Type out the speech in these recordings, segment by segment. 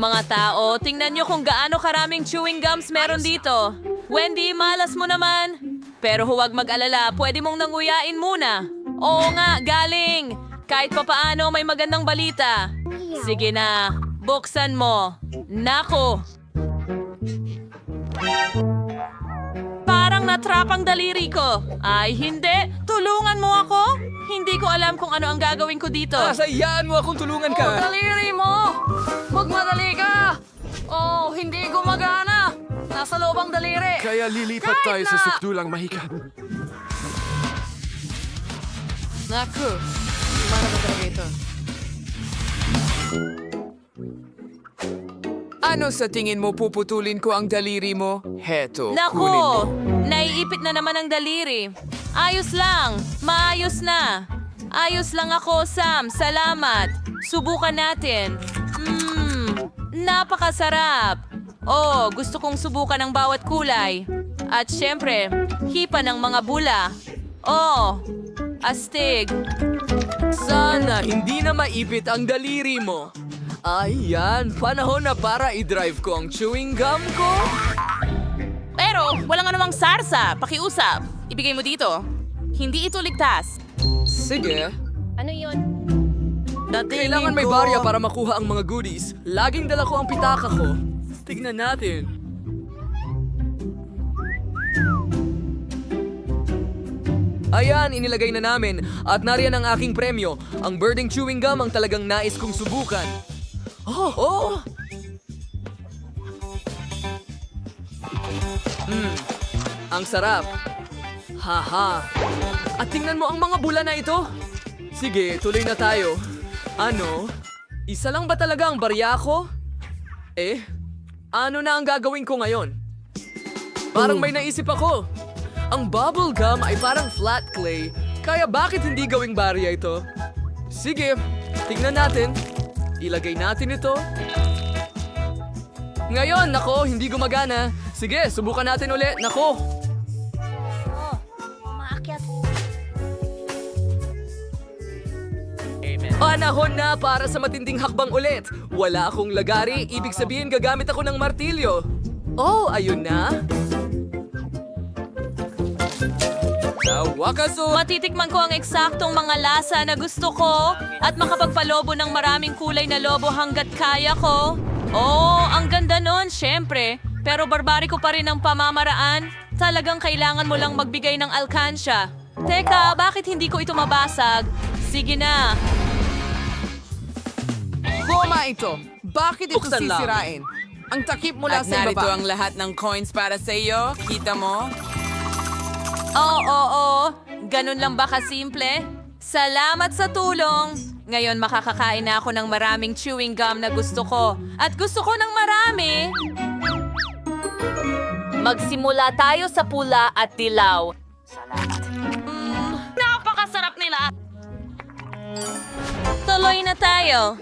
Mga tao, tingnan nyo kung gaano karaming chewing gums meron dito. Wendy, malas mo naman. Pero huwag mag-alala, pwede mong nanguyain muna. Oo nga, galing. Kahit papaano may magandang balita. Sige na, buksan mo. Nako. Parang natrap ang daliri ko. Ay, hindi. Tulungan mo ako. Hindi ko alam kung ano ang gagawin ko dito. Nasayaan mo akong tulungan Oh, ka. daliri mo! Magmadali ka! Oh, hindi gumagana! Nasa loob ang daliri! Kaya lilipat Kahit tayo sa na- sukdulang mahika. Naku, mana ba talaga ito? Ano sa tingin mo puputulin ko ang daliri mo? Heto, kunin mo. Nako, naiipit na naman ang daliri. Ayos lang, maayos na. Ayos lang ako, Sam. Salamat. Subukan natin. Mmm, napakasarap. Oh, gusto kong subukan ang bawat kulay. At syempre, hipa ng mga bula. Oh, astig. Sana hindi na maipit ang daliri mo. Ay, yan. Panahon na para i-drive ko ang chewing gum ko. Pero, wala nga namang sarsa. Pakiusap. Ibigay mo dito. Hindi ito ligtas. Sige. Ano yon? Kailangan may barya para makuha ang mga goodies. Laging dala ko ang pitaka ko. Tignan natin. Ayan, inilagay na namin. At nariyan ang aking premyo. Ang birding chewing gum ang talagang nais kong subukan. Oh, oh! Hmm, ang sarap. Haha. At tingnan mo ang mga bula na ito. Sige, tuloy na tayo. Ano? Isa lang ba talaga ang barya ko? Eh, ano na ang gagawin ko ngayon? Parang may naisip ako. Ang bubble gum ay parang flat clay, kaya bakit hindi gawing barya ito? Sige, tingnan natin. Ilagay natin ito. Ngayon, nako, hindi gumagana. Sige, subukan natin uli. Nako, Panahon na para sa matinding hakbang ulit. Wala akong lagari, ibig sabihin gagamit ako ng martilyo. Oh, ayun na. Sa wakas oh. Matitikman ko ang eksaktong mga lasa na gusto ko at makapagpalobo ng maraming kulay na lobo hanggat kaya ko. Oh, ang ganda nun, syempre. Pero barbari ko pa rin ang pamamaraan. Talagang kailangan mo lang magbigay ng alkansya. Teka, bakit hindi ko ito mabasag? Sige na. Goma ito. Bakit ito Buksan lang. sisirain? Ang takip mula At sa narito ibaba. ang lahat ng coins para sa iyo. Kita mo? Oo, oo. Ganun lang ba kasimple? Salamat sa tulong! Ngayon makakakain na ako ng maraming chewing gum na gusto ko. At gusto ko ng marami! Magsimula tayo sa pula at dilaw. Salamat. Mm, napakasarap nila! Tuloy na tayo.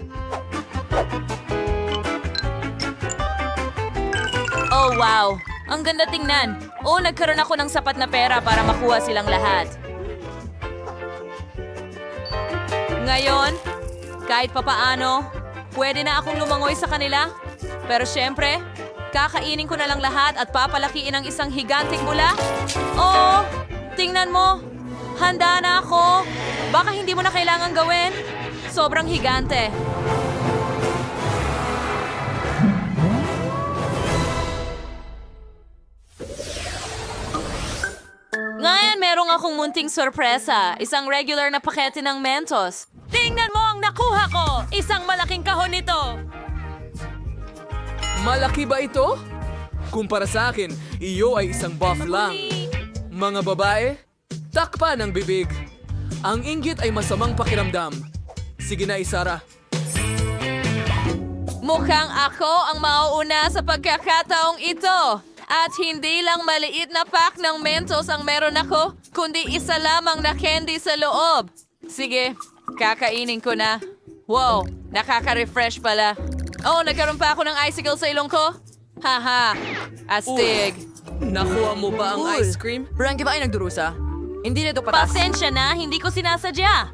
Oh, wow. Ang ganda tingnan. Oo, nagkaroon ako ng sapat na pera para makuha silang lahat. Ngayon, kahit papaano, pwede na akong lumangoy sa kanila. Pero syempre, kakainin ko na lang lahat at papalakiin ang isang higanting bula. Oo, tingnan mo. Handa na ako. Baka hindi mo na kailangan gawin. Sobrang higante. Merong akong munting sorpresa. Isang regular na pakete ng Mentos. Tingnan mo ang nakuha ko! Isang malaking kahon nito! Malaki ba ito? Kumpara sa akin, iyo ay isang buff lang. Mga babae, takpan ang bibig. Ang inggit ay masamang pakiramdam. Sige na, Isara. Mukhang ako ang mauuna sa pagkakataong ito. At hindi lang maliit na pack ng Mentos ang meron ako, kundi isa lamang na candy sa loob. Sige, kakainin ko na. Wow, nakaka-refresh pala. Oh, nagkaroon pa ako ng icicle sa ilong ko? Haha, astig. Nakuha mo ba ang ice cream? Frankie ba ay nagdurusa? Hindi na ito patas. Pasensya na, hindi ko sinasadya.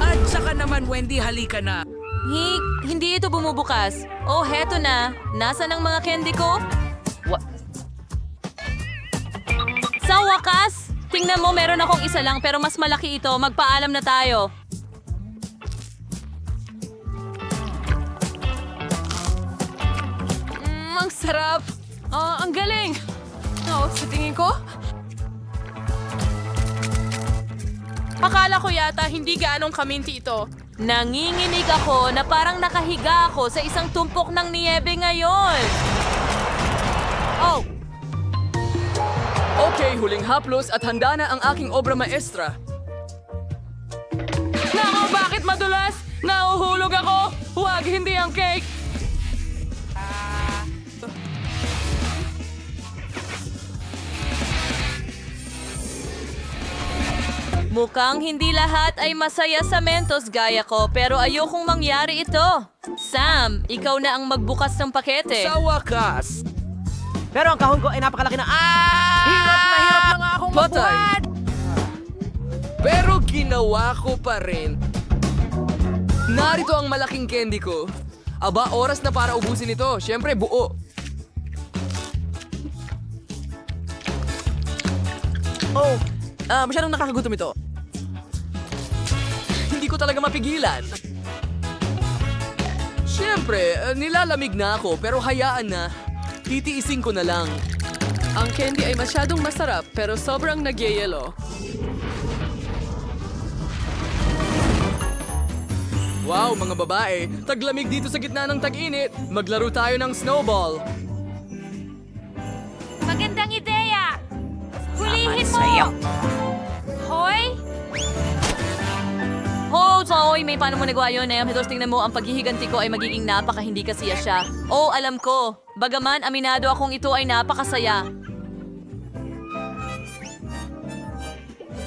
At saka naman, Wendy, halika na. Hi- hindi ito bumubukas. Oh, heto na. Nasaan ang mga candy ko? Sa wakas! Tingnan mo, meron akong isa lang pero mas malaki ito. Magpaalam na tayo. Mm, ang sarap! Ah, ang galing! Oh, sa tingin ko, Akala ko yata hindi gaanong kaminti ito. Nanginginig ako na parang nakahiga ako sa isang tumpok ng niyebe ngayon. Okay, huling haplos at handa na ang aking obra maestra. Nako, bakit madulas? Nauhulog ako! Huwag, hindi ang cake! mukhang hindi lahat ay masaya sa Mentos gaya ko pero ayokong mangyari ito. Sam, ikaw na ang magbukas ng pakete. Sa wakas, Pero ang kahon ko ay napakalaki na... Ah! Hirap Patay. pero ginawa ko pa rin. Narito ang malaking candy ko. Aba, oras na para ubusin ito. Siyempre, buo. Oh, ah, masyadong nakakagutom ito. Hindi ko talaga mapigilan. Siyempre, eh, nilalamig na ako pero hayaan na. Titiisin ko na lang. Ang candy ay masyadong masarap pero sobrang nagyayelo. Wow, mga babae, taglamig dito sa gitna ng tag-init. Maglaro tayo ng snowball. Magandang ideya! Hulihin mo! Hoy! Oh, Toy, may paano mo nagawa yun eh. Tingnan mo, ang paghihiganti ko ay magiging napaka hindi kasiya siya. Oh, alam ko. Bagaman, aminado akong ito ay napakasaya.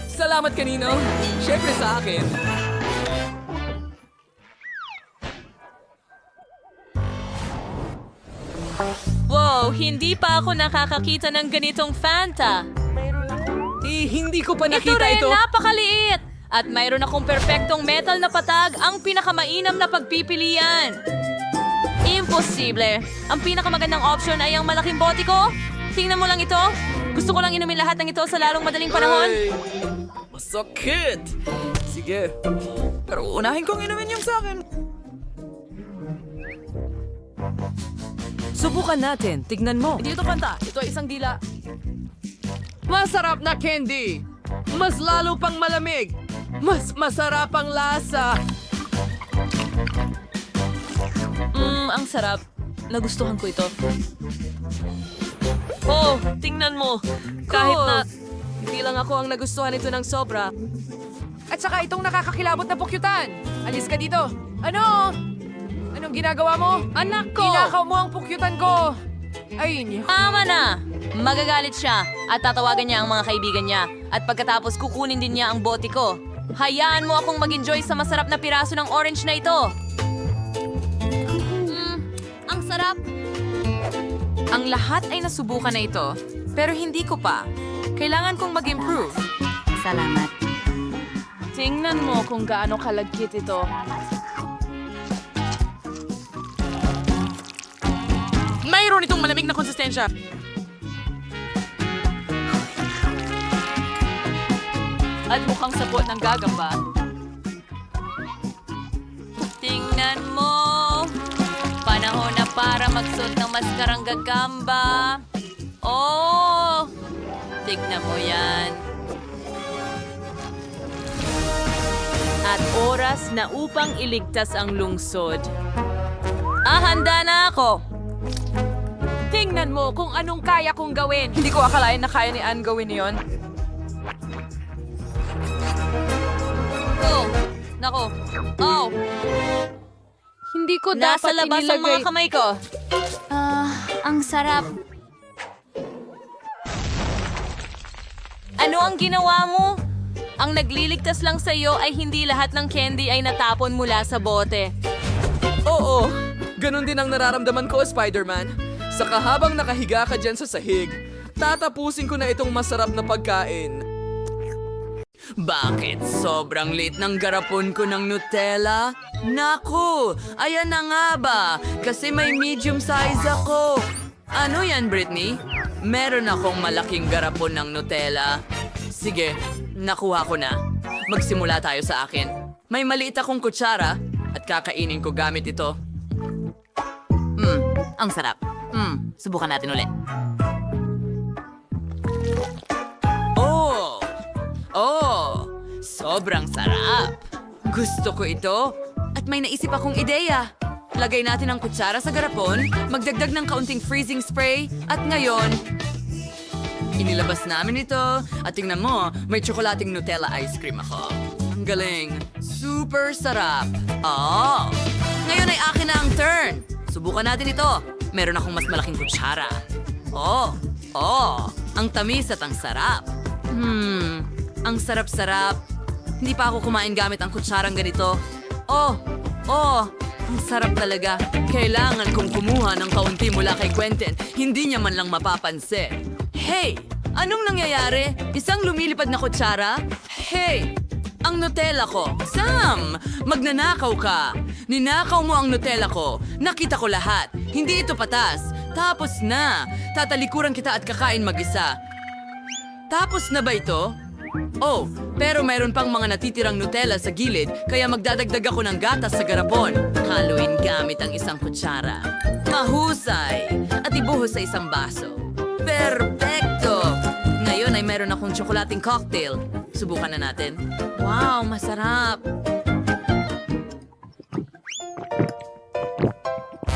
Salamat kanino. Siyempre sa akin. Wow, hindi pa ako nakakakita ng ganitong Fanta. Eh, hindi ko pa Ito nakita rin, ito. napakaliit! At mayroon akong perpektong metal na patag, ang pinakamainam na pagpipilian. Imposible. Ang pinakamagandang option ay ang malaking bote ko. Tingnan mo lang ito. Gusto ko lang inumin lahat ng ito sa lalong madaling panahon. Ay, masakit. Sige. Pero unahin kong inumin yung sa akin. Subukan natin. Tignan mo. Hindi ito panta. Ito ay isang dila. Masarap na candy! Mas lalo pang malamig! Mas masarap ang lasa! Mmm, ang sarap. Nagustuhan ko ito. Oh, tingnan mo. Kahit na... Hindi lang ako ang nagustuhan ito ng sobra. At saka itong nakakakilabot na pukyutan. Alis ka dito. Ano? Anong ginagawa mo? Anak ko! Inakaw mo ang pukyutan ko. Ay, niyo. Tama na! Magagalit siya at tatawagan niya ang mga kaibigan niya. At pagkatapos kukunin din niya ang bote ko. Hayaan mo akong mag-enjoy sa masarap na piraso ng orange na ito. Mm, ang sarap. Ang lahat ay nasubukan na ito, pero hindi ko pa. Kailangan kong mag-improve. Salamat. Tingnan mo kung gaano kalagkit ito. Mayroon itong malamig na konsistensya. At mukhang sapot ng gagamba. Para magsuot ng maskarang gagamba. Oh! Tignan mo yan. At oras na upang iligtas ang lungsod. Ah, handa na ako! Tingnan mo kung anong kaya kong gawin. Hindi ko akalain na kaya ni Anne gawin yon. Oh, nako. Oh, ko nasa dapat labas ang mga kamay ko. Ah, ang sarap. Ano ang ginawa mo? Ang nagliligtas lang sa iyo ay hindi lahat ng candy ay natapon mula sa bote. Oo, ganun din ang nararamdaman ko, Spider-Man. Sa kahabang nakahiga ka dyan sa sahig, tatapusin ko na itong masarap na pagkain. Bakit? Sobrang lit ng garapon ko ng Nutella? Naku! Ayan na nga ba? Kasi may medium size ako. Ano yan, Britney? Meron akong malaking garapon ng Nutella. Sige, nakuha ko na. Magsimula tayo sa akin. May maliit akong kutsara at kakainin ko gamit ito. Mm, ang sarap. Mm, subukan natin ulit. Oh! Sobrang sarap! Gusto ko ito. At may naisip akong ideya. Lagay natin ang kutsara sa garapon, magdagdag ng kaunting freezing spray, at ngayon, inilabas namin ito. At tingnan mo, may tsokolating Nutella ice cream ako. Ang galing. Super sarap. Oh! Ngayon ay akin na ang turn. Subukan natin ito. Meron akong mas malaking kutsara. Oh! Oh! Ang tamis at ang sarap. Hmm, ang sarap-sarap. Hindi pa ako kumain gamit ang kutsarang ganito. Oh, oh, ang sarap talaga. Kailangan kong kumuha ng kaunti mula kay Quentin. Hindi niya man lang mapapansin. Hey! Anong nangyayari? Isang lumilipad na kutsara? Hey! Ang Nutella ko. Sam! Magnanakaw ka. Ninakaw mo ang Nutella ko. Nakita ko lahat. Hindi ito patas. Tapos na. Tatalikuran kita at kakain mag-isa. Tapos na ba ito? Oh, pero mayroon pang mga natitirang Nutella sa gilid, kaya magdadagdag ako ng gatas sa garapon. Haluin gamit ang isang kutsara. Mahusay! At ibuhos sa isang baso. Perfecto! Ngayon ay meron akong tsokolating cocktail. Subukan na natin. Wow, masarap!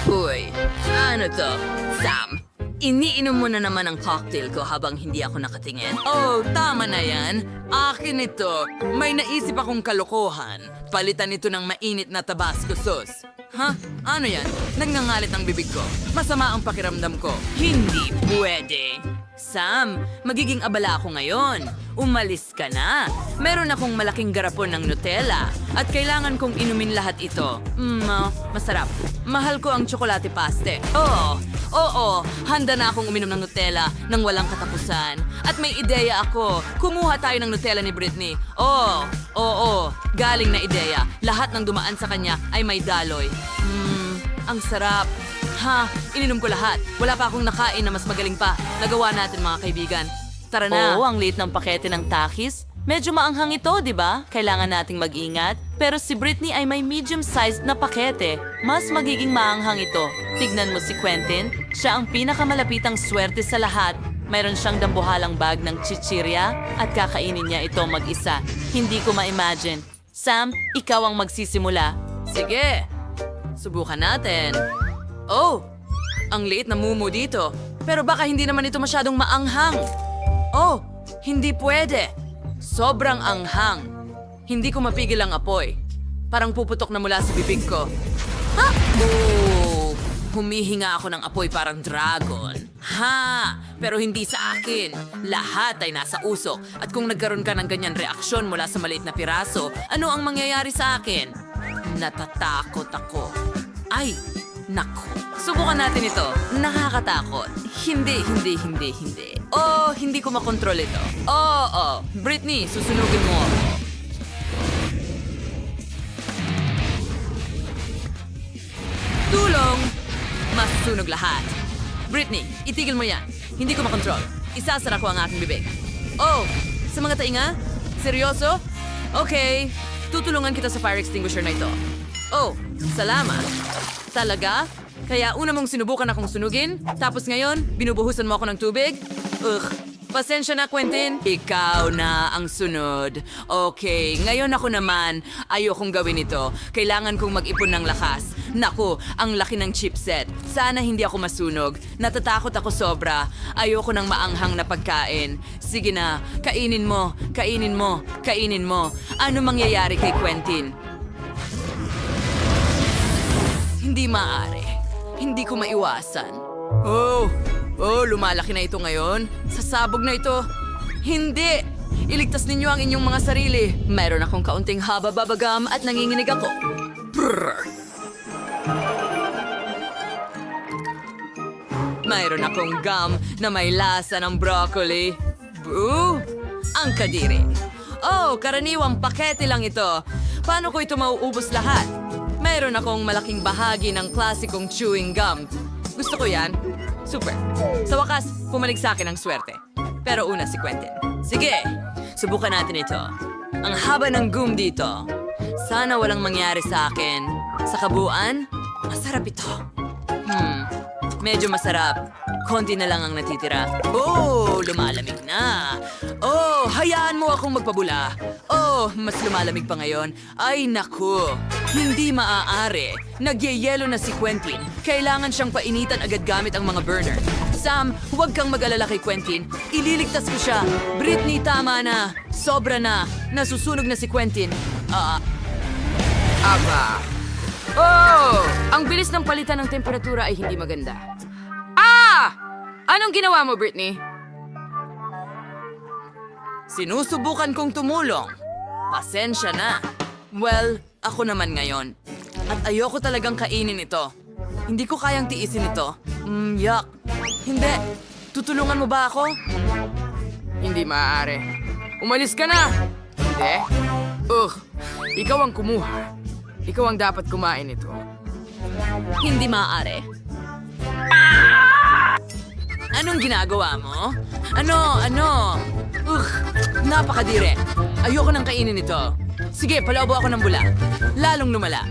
Uy, ano to? Sam, iniinom mo na naman ang cocktail ko habang hindi ako nakatingin. Oh, tama na yan. Akin ito. May naisip akong kalokohan. Palitan ito ng mainit na tabasco sauce. Ha? Ano yan? Nagngangalit ang bibig ko. Masama ang pakiramdam ko. Hindi pwede. Sam, magiging abala ako ngayon. Umalis ka na. Meron akong malaking garapon ng Nutella at kailangan kong inumin lahat ito. Mmm, ah, masarap. Mahal ko ang tsokolate paste. Oo, oo, handa na akong uminom ng Nutella nang walang katapusan. At may ideya ako. Kumuha tayo ng Nutella ni Britney. Oo, oo, galing na ideya. Lahat ng dumaan sa kanya ay may daloy. Mmm, ang sarap. Ha, ininom ko lahat. Wala pa akong nakain na mas magaling pa. Nagawa natin mga kaibigan. Tara na. Oo, ang liit ng pakete ng takis. Medyo maanghang ito, di ba? Kailangan nating mag-ingat. Pero si Britney ay may medium-sized na pakete. Mas magiging maanghang ito. Tignan mo si Quentin. Siya ang pinakamalapitang swerte sa lahat. Mayroon siyang dambuhalang bag ng chichirya at kakainin niya ito mag-isa. Hindi ko ma-imagine. Sam, ikaw ang magsisimula. Sige. Subukan natin. Oh, ang liit na mumu dito. Pero baka hindi naman ito masyadong maanghang. Oh, hindi pwede. Sobrang anghang. Hindi ko mapigil ang apoy. Parang puputok na mula sa bibig ko. Ha? Oh, humihinga ako ng apoy parang dragon. Ha! Pero hindi sa akin. Lahat ay nasa usok. At kung nagkaroon ka ng ganyan reaksyon mula sa maliit na piraso, ano ang mangyayari sa akin? Natatakot ako. Ay, nako. Subukan natin ito. Nakakatakot. Hindi, hindi, hindi, hindi. Oh, hindi ko makontrol ito. Oh, oh. Britney, susunugin mo ako. Tulong! Masusunog lahat. Britney, itigil mo yan. Hindi ko makontrol. Isasara ko ang aking bibig. Oh, sa mga tainga? Seryoso? Okay, tutulungan kita sa fire extinguisher na ito. Oh, salamat. Talaga? Kaya una mong sinubukan akong sunugin, tapos ngayon, binubuhusan mo ako ng tubig? Ugh, pasensya na, Quentin. Ikaw na ang sunod. Okay, ngayon ako naman, ayokong gawin ito. Kailangan kong mag-ipon ng lakas. Naku, ang laki ng chipset. Sana hindi ako masunog. Natatakot ako sobra. Ayoko ng maanghang na pagkain. Sige na, kainin mo, kainin mo, kainin mo. Ano mangyayari kay Quentin? Hindi maaari. Hindi ko maiwasan. Oh! Oh, lumalaki na ito ngayon. Sasabog na ito. Hindi! Iligtas ninyo ang inyong mga sarili. Mayroon akong kaunting haba-babagam at nanginginig ako. Brrr. Mayroon akong gum na may lasa ng broccoli. Boo! Ang kadiri. oh, karaniwang pakete lang ito. Paano ko ito mauubos lahat? Mayroon akong malaking bahagi ng klasikong chewing gum. Gusto ko yan. Super. Sa wakas, pumalig sa akin ang swerte. Pero una si Quentin. Sige, subukan natin ito. Ang haba ng gum dito. Sana walang mangyari sa akin. Sa kabuuan, masarap ito. Hmm, medyo masarap. Konti na lang ang natitira. Oh, lumalamig na. Oh, hayaan mo akong magpabula. Oh, mas lumalamig pa ngayon. Ay, naku. Hindi maaari. Nagyayelo na si Quentin. Kailangan siyang painitan agad gamit ang mga burner. Sam, huwag kang mag-alala kay Quentin. Ililigtas ko siya. Britney, tama na. Sobra na. Nasusunog na si Quentin. Ah, Aba. Oh! Ang bilis ng palitan ng temperatura ay hindi maganda. Ah! Anong ginawa mo, Britney? Sinusubukan kong tumulong. Pasensya na. Well, ako naman ngayon. At ayoko talagang kainin ito. Hindi ko kayang tiisin ito. Mm, yuck. Hindi. Tutulungan mo ba ako? Hindi maaari. Umalis ka na! Hindi. Ugh, ikaw ang kumuha. Ikaw ang dapat kumain ito. Hindi maaari. Anong ginagawa mo? Ano? Ano? Ugh, napakadire. Ayoko nang kainin ito. Sige, palaubo ako ng bula. Lalong lumala.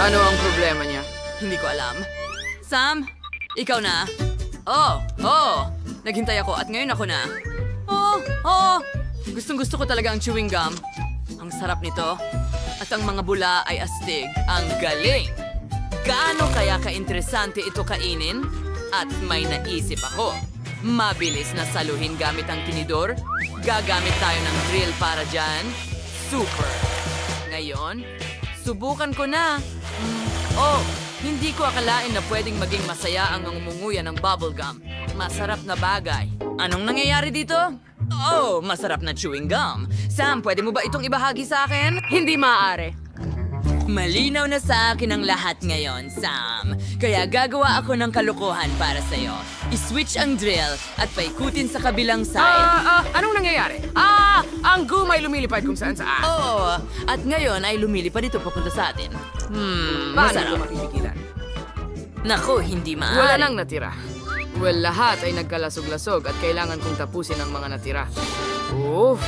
Ano ang problema niya? Hindi ko alam. Sam, ikaw na. Oh, oh. Naghintay ako at ngayon ako na. Oh, oh. Gustong gusto ko talaga ang chewing gum. Ang sarap nito. At ang mga bula ay astig. Ang galing! Gaano kaya ka-interesante ito kainin? At may naisip ako. Mabilis na saluhin gamit ang tinidor. Gagamit tayo ng drill para dyan. Super! Ngayon, subukan ko na. Mm, oh, hindi ko akalain na pwedeng maging masaya ang umunguya ng bubblegum. Masarap na bagay. Anong nangyayari dito? Oh, masarap na chewing gum. Sam, pwede mo ba itong ibahagi sa akin? Hindi maaari. Malinaw na sa akin ang lahat ngayon, Sam. Kaya gagawa ako ng kalokohan para sa'yo. I-switch ang drill at paikutin sa kabilang side. Ah, ah, anong nangyayari? Ah, ang gum ay lumilipad kung saan saan. Oo, at ngayon ay lumilipad ito papunta sa atin. Hmm, Paano ito masarap. mapipigilan? Naku, hindi maaari. Wala nang natira. Well, lahat ay nagkalasog-lasog at kailangan kong tapusin ang mga natira. Oh,